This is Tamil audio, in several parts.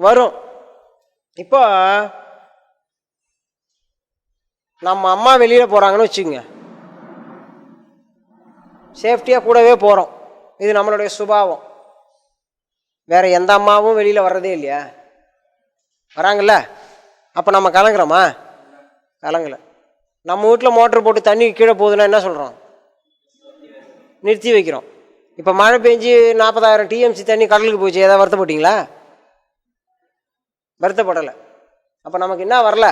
வரும். இப்போ நம்ம அம்மா வெளியில் போகிறாங்கன்னு வச்சுக்கோங்க. சேஃப்டியாக கூடவே போகிறோம் இது நம்மளுடைய சுபாவம். வேறு எந்த அம்மாவும் வெளியில் வர்றதே இல்லையா? வராங்கல்ல? அப்போ நம்ம கலங்குறோமா? கலங்கலை. நம்ம வீட்டில் மோட்டர் போட்டு தண்ணி கீழே போகுதுன்னா என்ன சொல்கிறோம் நிறுத்தி வைக்கிறோம். இப்போ மழை பெஞ்சு நாற்பதாயிரம் டிஎம்சி தண்ணி கடலுக்கு போச்சு. ஏதாவது வருத்தப்பட்டீங்களா? வருத்தப்படலை. அப்போ நமக்கு என்ன வரல?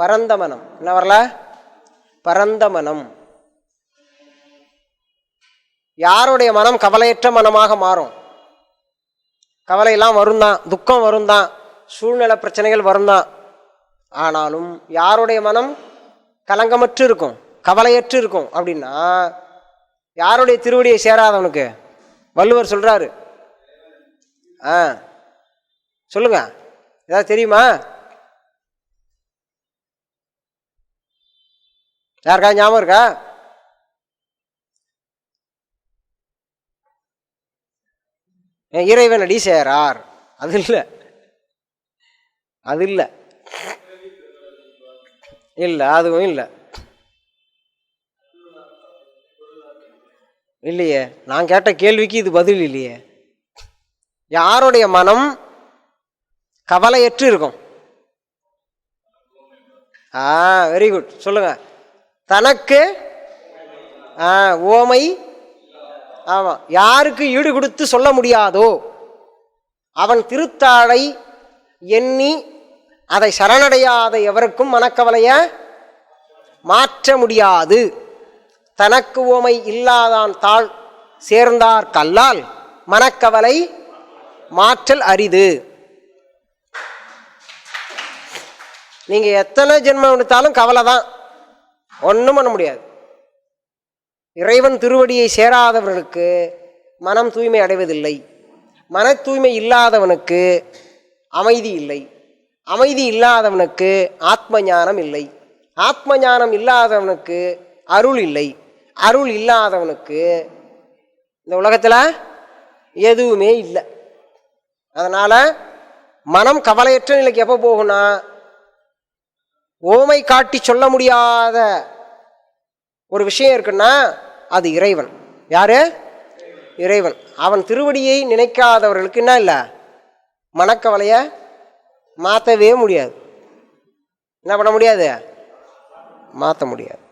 பரந்த மனம். என்ன வரல? பரந்த மனம். யாருடைய மனம் கவலையற்ற மனமாக மாறும்? கவலையெல்லாம் வரும் தான் துக்கம் வரும் தான் சூழ்நிலை பிரச்சனைகள் வரும் தான் ஆனாலும் யாருடைய மனம் கலங்கமற்று இருக்கும் கவலையற்று இருக்கும் அப்படின்னா யாருடைய திருவடியை சேராதவனுக்கு வள்ளுவர் சொல்கிறாரு ஆ சொல்லுங்க. ஏதாவது தெரியுமா? யாருக்கா? ஞாபகம் இருக்கா? ஏன் இறைவன் அடி சேரார். அது இல்லை. அது இல்லை. இல்லை அதுவும் இல்லை. இல்லையே நான் கேட்ட கேள்விக்கு இது பதில் இல்லையே. யாருடைய மனம் கவலையற்று இருக்கும்? ஆ வெரி குட் சொல்லுங்க. தனக்கு ஆ ஓமை ஆமாம் யாருக்கு ஈடு கொடுத்து சொல்ல முடியாதோ அவன் திருத்தாளை எண்ணி அதை சரணடையாத எவருக்கும் மனக்கவலைய மாற்ற முடியாது. தனக்கு ஓமை இல்லாதான் தாழ் சேர்ந்தார் கல்லால் மனக்கவலை மாற்றல் அரிது. நீங்கள் எத்தனை ஜென்மம் எடுத்தாலும் கவலை தான். ஒன்றும் பண்ண முடியாது. இறைவன் திருவடியை சேராதவர்களுக்கு மனம் தூய்மை அடைவதில்லை. மன தூய்மை இல்லாதவனுக்கு அமைதி இல்லை. அமைதி இல்லாதவனுக்கு ஆத்ம ஞானம் இல்லை. ஆத்ம ஞானம் இல்லாதவனுக்கு அருள் இல்லை. அருள் இல்லாதவனுக்கு இந்த உலகத்தில் எதுவுமே இல்லை. அதனால் மனம் கவலையற்ற நிலைக்கு எப்போ போகும்னா ஓமை காட்டி சொல்ல முடியாத ஒரு விஷயம் இருக்குன்னா அது இறைவன். யாரு? இறைவன். அவன் திருவடியை நினைக்காதவர்களுக்கு என்ன இல்லை? மனக்கவலையை மாற்றவே முடியாது. என்ன பண்ண முடியாது? மாற்ற முடியாது.